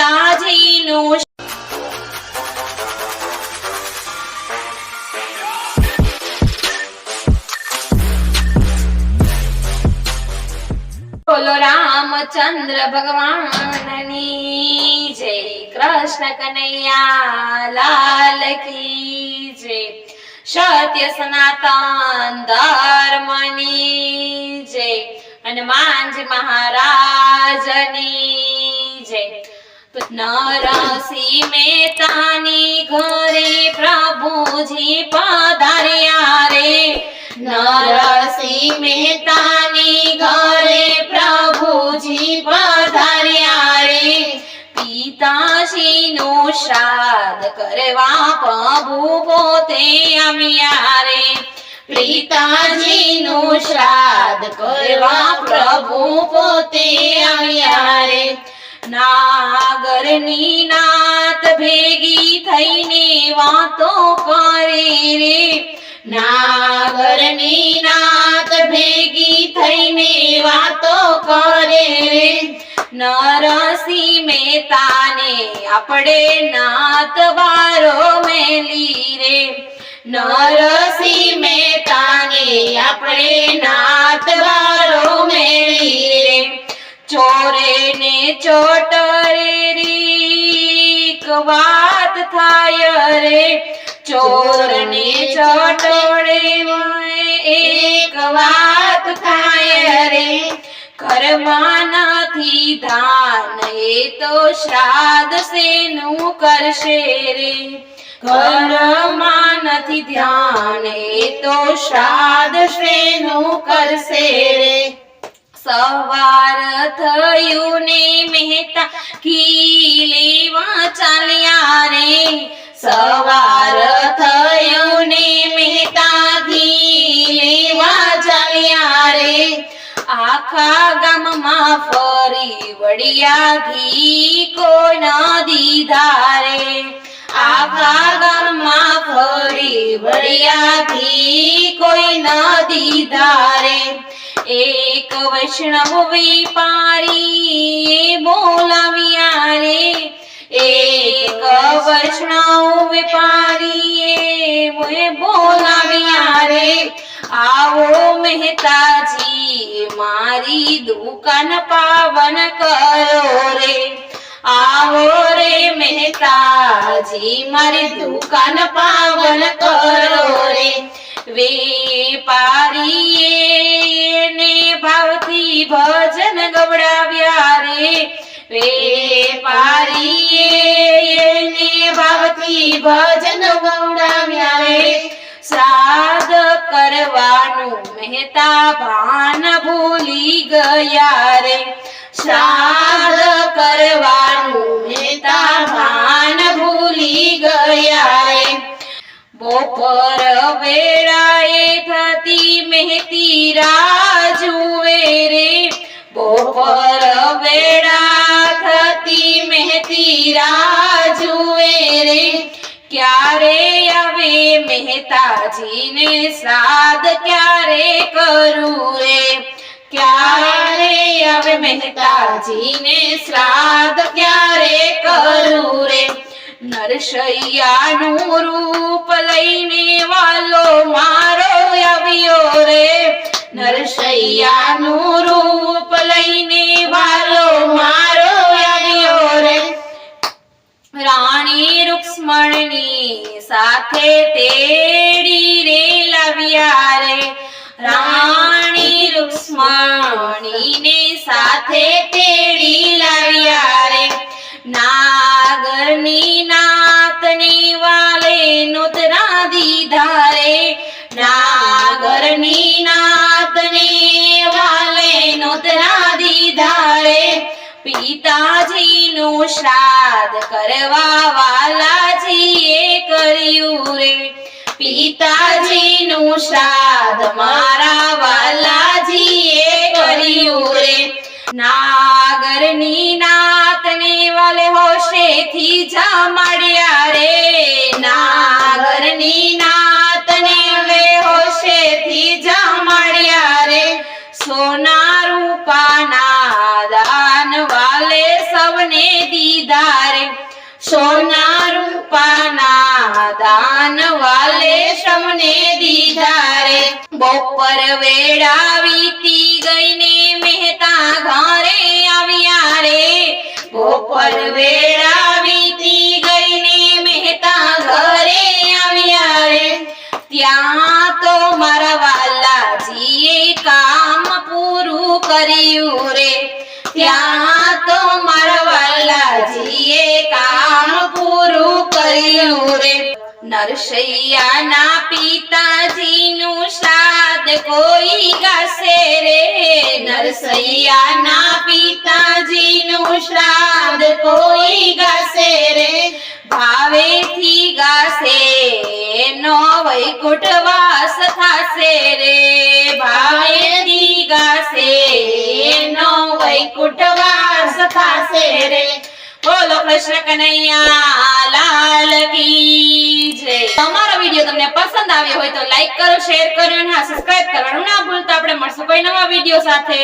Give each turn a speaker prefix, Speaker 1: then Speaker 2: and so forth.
Speaker 1: પિતાજીનું બોલો રામચંદ્ર ભગવાનની જય, કૃષ્ણ કનૈયા લાલ કી જય. સત્ય સનાતન ધર્મની જય હનુમાનજી મહારાજની નરસિંહ મહેતાની ઘરે પ્રભુજી પધાર્યા રે નરસિંહ મહેતાની ઘરે પ્રભુજી પધાર્યા રે પિતાજીનું શ્રાદ્ધ કરવા પ્રભુ પોતે આવ્યા રે પિતાજીનું શ્રાદ્ધ કરવા પ્રભુ પોતે આવ્યા રે નાગરની નાત ભેગી થઈને વાતો કરે રે. નાગરની નાત ભેગી થઈને વાતો કરે રે. નરસિંહ મહેતાને આપણે નાત બારો મેલી રે. નરસિંહ ચોટરે રીક વાત થાય રે ચોર ને ચોટડે એક વાત થાય રે ઘરમાં નથી ધાન એ તો શ્રાદ્ધ શેનું કરશે રે? ઘરમાં નથી ધ્યાન એ તો શ્રાદ્ધ શેનું કરશે રે? સવાર થયું ને મહેતા ઘી લેવા ચાલ્યા રે. સવાર થયું ને મહેતા ઘી લેવા ચાલ્યા રે. આખા ગામમાં ફરી વડિયા ઘી કોઈ ન દીધા રે. આખા ગામમાં ફરી વડિયા ઘી કોઈ ન દીધા રે. એક વૈષ્ણવ વેપારી બોલાવ્યા રે. એક વૈષ્ણવ વેપારી બોલાવ્યા રે. આવો મહેતાજી, મારી દુકાન પાવન કરો રે. આવો રે મહેતાજી, મારી દુકાન પાવન કરો રે. વેપારીએ ભાવથી ભજન ગવડાવ્યા રે. વેપારીએ ને ભાવથી ભજન ગવડાવ્યા રે. શ્રાદ્ધ કરવાનું મહેતા ભાન ભૂલી ગયા રે. સાધ કરવાનું મહેતા ભાન ભૂલી ગયા રે બપોર વેળાએ થતી મહેતી રાહ જુએ રે બપોર વેળા થતી મહેતી રાહ જુએ રે ક્યારે આવે મહેતાજીને શ્રાદ્ધ ક્યારે કરું રે ક્યારે આવે મહેતાજીને શ્રાદ્ધ ક્યારે કરું રે નરસૈયાનું રૂપ લઈને વાલો મારો આવ્યો રે. નરસૈયાનું રૂપ લઈને વાલો મારો આવ્યો રે. રાણી રૂક્ષ્મણની સાથે તેડી રે લાવ્યા રે. રાણી રૂક્ષ્મણીને સાથે તેડી પિતાજીનું શ્રાદ્ધ કરવા વાલાજીએ કર્યું રે. પિતાજીનું શ્રાદ્ધ મારા વાલાજીએ કર્યું રે. નાગરની નાતને વાલે હોશેથી જમાડ્યા રે. નાગરની દાન વાલે સમને દીધા રે બપોર વેળા વીતી ગઈને મહેતા ઘરે આવ્યા રે. બપોર વેળા વીતી ગઈને મહેતા ઘરે આવ્યા રે. ત્યાં તો મારા વાલાજીએ કામ પૂરું કર્યું રે. ત્યાં નરસૈયાના પિતાજીનું શ્રાદ્ધ કોઈ ગાશે રે. નરસૈયાના પિતાજીનું શ્રાદ્ધ કોઈ ગાશે રે. ભાવેથી ગાશે નો વૈકુટવાસ થાશે રે. ભાવેથી ગાશે નો વૈકુટવાસ થાશે રે. બોલો કૃષ્ણ કનૈયા, લાલ કી જય. અમારો વીડિયો તમને પસંદ આવ્યો હોય તો લાઈક કરો, શેર કરો અને સબસ્ક્રાઇબ કરવાનું ના ભૂલતા. આપણે મળશું કોઈ નવા વીડિયો સાથે.